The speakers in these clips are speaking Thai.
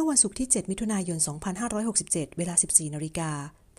มื่อวันศุกร์ที่ 7 มิถุนายน 2567 เวลา 14 นาฬิกา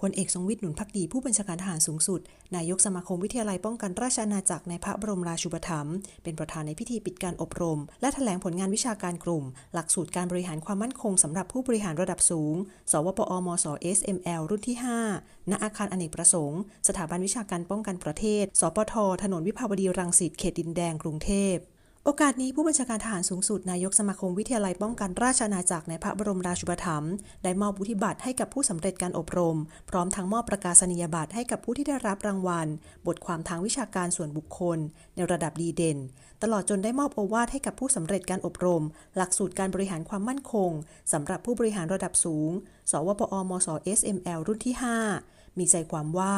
พลเอกทรงวิทย์หนุนพักดีผู้บัญชาการทหารสูงสุด นายกสมาคมวิทยาลัยป้องกันราชอาณาจักรในพระบรมราชูปถัมภ์เป็นประธานในพิธีปิดการอบรม และแถลงผลงานวิชาการกลุ่ม หลักสูตรการบริหารความมั่นคงสำหรับผู้บริหารระดับสูง สวปอมส SML รุ่นที่ 5 ณ อาคารอเนกประสงค์ สถาบันวิชาการป้องกันประเทศ สปท ถนนวิภาวดีรังสิต เขตดินแดง กรุงเทพ โอกาสนี้ผู้บัญชาการทหารสูงสุดนายกสมาคมวิทยาลัยป้องกันราชอาณาจักรในพระบรมราชูปถัมภ์ได้มอบวุฒิบัตรให้กับผู้สำเร็จการอบรม พร้อมทั้งมอบประกาศนียบัตรให้กับผู้ที่ได้รับรางวัล บทความทางวิชาการส่วนบุคคล ในระดับดีเด่น ตลอดจนได้มอบโอวาทให้กับผู้สำเร็จการอบรม หลักสูตรการบริหารความมั่นคงสำหรับผู้บริหารระดับสูง สวปอมส SML รุ่นที่ 5 มีใจความว่า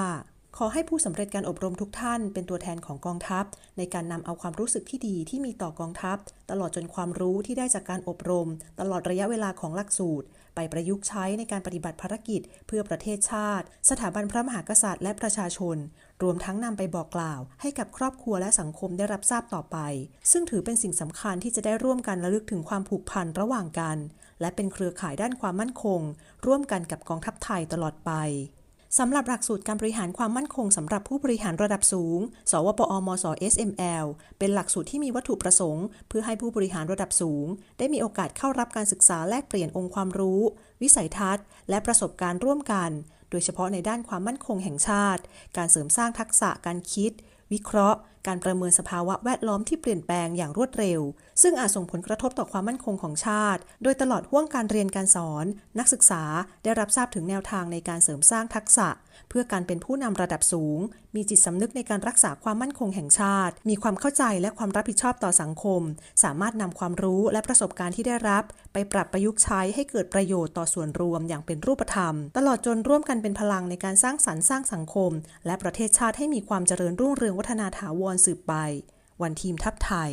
ขอให้ผู้สำเร็จการอบรมทุกท่านเป็นตัวแทนของกองทัพ ในการนำเอาความรู้สึกที่ดีที่มีต่อกองทัพ ตลอดจนความรู้ที่ได้จากการอบรม ตลอดระยะเวลาของหลักสูตร ไปประยุกต์ใช้ในการปฏิบัติภารกิจ เพื่อประเทศชาติ สถาบันพระมหากษัตริย์และประชาชน รวมทั้งนำไปบอกกล่าว ให้กับครอบครัวและสังคมได้รับทราบต่อไป ซึ่งถือเป็นสิ่งสำคัญที่จะได้ร่วมกันระลึกถึงความผูกพันระหว่างกัน และเป็นเครือข่ายด้านความมั่นคง ร่วมกันกับกองทัพไทยตลอดไป สำหรับหลักสูตรการบริหารความมั่นคงสำหรับผู้บริหารระดับสูง สวปอมส SML เป็นหลักสูตรที่มีวัตถุประสงค์ เพื่อให้ผู้บริหารระดับสูง ได้มีโอกาสเข้ารับการศึกษาแลกเปลี่ยนองค์ความรู้ วิสัยทัศน์ และประสบการณ์ร่วมกัน โดยเฉพาะในด้านความมั่นคงแห่งชาติ การเสริมสร้างทักษะการคิด วิเคราะห์การประเมินสภาวะแวดล้อมที่เปลี่ยนแปลงอย่างรวดเร็ว ซึ่งอาจส่งผลกระทบต่อความมั่นคงของชาติ โดยตลอดห่วงการเรียนการสอน นักศึกษาได้รับทราบถึงแนวทางในการเสริมสร้างทักษะ เพื่อการเป็นผู้นำระดับสูง มีจิตสำนึกในการรักษาความมั่นคงแห่งชาติ มีความเข้าใจและความรับผิดชอบต่อสังคม สามารถนำความรู้และประสบการณ์ที่ได้รับ ไปปรับประยุกต์ใช้ให้เกิดประโยชน์ต่อส่วนรวมอย่างเป็นรูปธรรม ตลอดจนร่วมกันเป็นพลังในการสร้างสรรค์สร้างสังคม และประเทศชาติให้มีความเจริญรุ่งเรืองวัฒนาถาวรสืบไป วันทีมทัพไทย